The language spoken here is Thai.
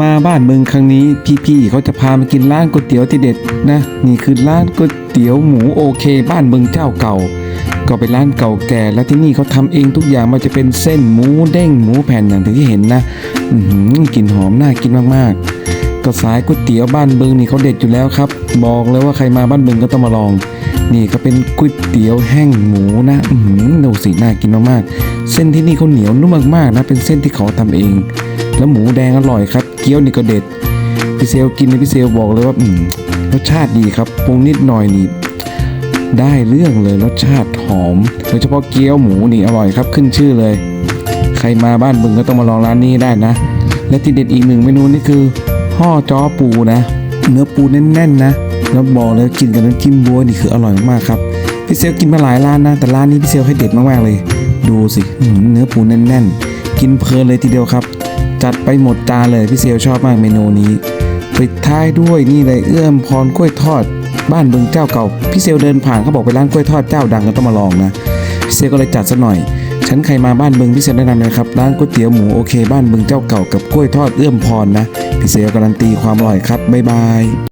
มาบ้านเมืองครั้งนี้พี่ๆเขาจะพามากินร้านก๋วยเตี๋ยวที่เด็ดนะ นี่คือร้านก๋วยเตี๋ยวหมูโอเคบ้านเมืองเจ้าเก่า ก็เป็นร้านเก่าแก่และที่นี่เขาทำเองทุกอย่างมันจะเป็นเส้นหมูเด้งหมูแผ่นอย่างที่เห็นนะอือหือกลิ่นหอมน่ากินมากๆ ก็สายก๋วยเตี๋ยวบ้านเมืองนี่เขาเด็ดอยู่แล้วครับ บอกเลยว่าใครมาบ้านเมืองก็ต้องมาลอง นี่ก็เป็นก๋วยเตี๋ยวแห้งหมูนะอือหือดูสิน่ากินมากๆเส้นที่นี่เขาเหนียวนุ่มมากๆนะเป็นเส้นที่เขาทำเองแล้วหมูแดงอร่อยครับ เกี๊ยวนี่ก็เด็ดพี่เซลกินนี่พี่เซลบอกเลยว่าอืมรสชาติดีครับปรุงนิดหน่อยนี่ได้เรื่องเลยรสชาติหอมโดยเฉพาะเกี๊ยวหมูนี่อร่อยครับขึ้นชื่อเลย ใครมาบ้านบึงก็ต้องมาลองร้านนี้ได้นะ และที่เด็ดอีกหนึ่งเมนูนี่คือห่อจ้อปูนะ เนื้อปูแน่นๆนะแล้วบอกเลยกินกับน้ำจิ้มบัวนี่คืออร่อยมากครับพี่เซลกินมาหลายร้านนะแต่ร้านนี้พี่เซลให้เด็ดมากๆเลย ดูสิเนื้อปูแน่นๆ กินเพลินเลยทีเดียวครับ จัดไปหมดจานเลยพี่เซลชอบมากเมนูนี้ ปิดท้ายด้วยนี่เลยเอื้อมพรกล้วยทอด บ้านบึงเจ้าเก่าพี่เซลเดินผ่านเขาบอกไปร้านกล้วยทอดเจ้าดังก็ต้องมาลองนะพี่เซลก็เลยจัดซะหน่อย ฉันใครมาบ้านบึงพี่เซลแนะนำเลยครับร้านก๋วยเตี๋ยวหมูโอเคบ้านบึงเจ้าเก่ากับกล้วยทอดเอื้อมพรนะพี่เซลการันตีความอร่อยครับบ๊ายบาย